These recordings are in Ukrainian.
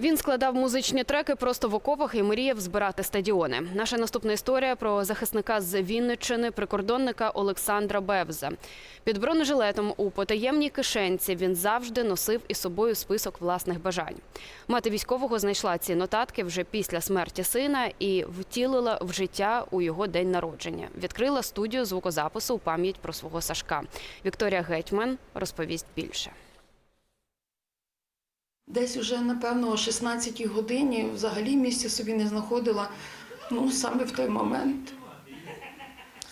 Він складав музичні треки просто в окопах і мріяв збирати стадіони. Наша наступна історія про захисника з Вінниччини, прикордонника Олександра Бевза. Під бронежилетом у потаємній кишенці він завжди носив із собою список власних бажань. Мати військового знайшла ці нотатки вже після смерті сина і втілила в життя у його день народження. Відкрила студію звукозапису у пам'ять про свого Сашка. Вікторія Гетьман розповість більше. Десь уже, напевно, о 16 годині взагалі місця собі не знаходила. Ну, саме в той момент.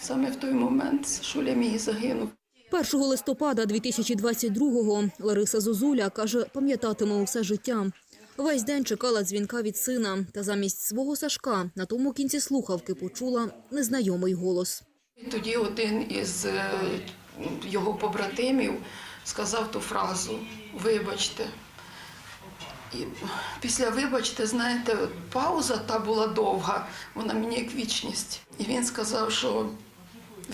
Саме в той момент Шуля мій загинув. 1 листопада 2022-го Лариса Зозуля каже, пам'ятатиме усе життя. Весь день чекала дзвінка від сина, та замість свого Сашка на тому кінці слухавки почула незнайомий голос. І тоді один із е, його побратимів сказав ту фразу Вибачте. І після вибачте, знаєте, пауза та була довга, вона мені як вічність. І він сказав, що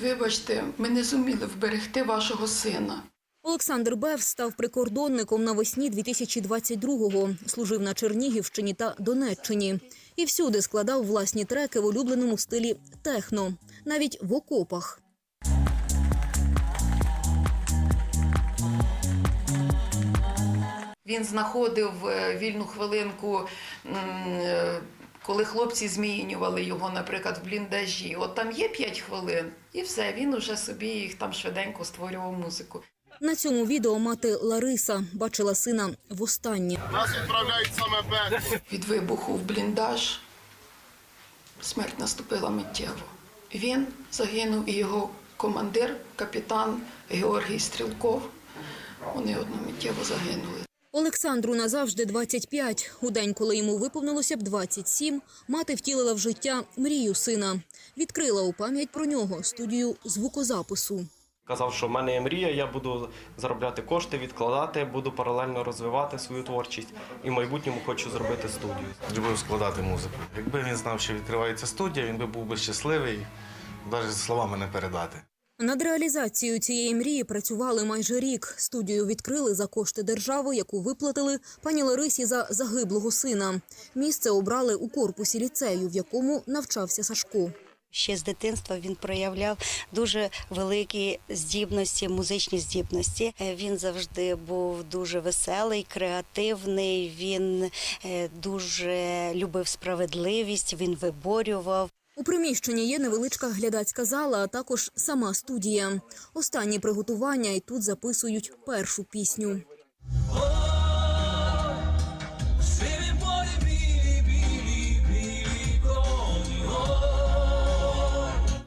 вибачте, ми не зуміли вберегти вашого сина. Олександр Бев став прикордонником навесні 2022-го, служив на Чернігівщині та Донеччині. І всюди складав власні треки в улюбленому стилі техно, навіть в окопах. Він знаходив е, вільну хвилинку, е, коли хлопці змінювали його, наприклад, в бліндажі. От там є 5 хвилин, і все, він уже собі їх там швиденько створював музику. На цьому відео мати Лариса бачила сина востаннє. Нас відправляють саме Б. Від вибуху в бліндаж смерть наступила миттєво. Він загинув і його командир, капітан Георгій Стрілков. Вони одномиттєво загинули. Олександру назавжди 25. У день, коли йому виповнилося б 27, мати втілила в життя мрію сина. Відкрила у пам'ять про нього студію звукозапису. Казав, що в мене є мрія, я буду заробляти кошти, відкладати, буду паралельно розвивати свою творчість і в майбутньому хочу зробити студію. Любив складати музику. Якби він знав, що відкривається студія, він би був би щасливий, навіть словами не передати. Над реалізацією цієї мрії працювали майже рік. Студію відкрили за кошти держави, яку виплатили пані Ларисі за загиблого сина. Місце обрали у корпусі ліцею, в якому навчався Сашко. Ще з дитинства він проявляв дуже великі здібності, музичні здібності. Е, Він завжди був дуже веселий, креативний. Він е, дуже любив справедливість. Він виборював. У приміщенні є невеличка глядацька зала, а також сама студія. Останні приготування і тут записують першу пісню.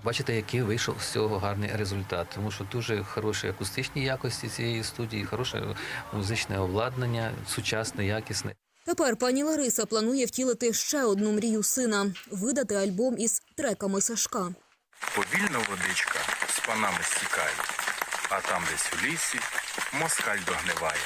Бачите, який вийшов з цього гарний результат, тому що дуже хороші акустичні якості цієї студії, хороше музичне обладнання, сучасне, якісне. Тепер пані Лариса планує втілити ще одну мрію сина видати альбом із треками Сашка. Повільно водичка з панами стікає, а там десь у лісі москаль догниває.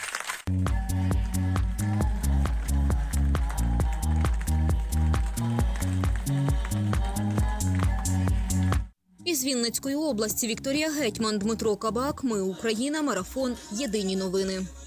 Із Вінницької області Вікторія Гетьман, Дмитро Кабак. Ми Україна. Марафон. Єдині новини.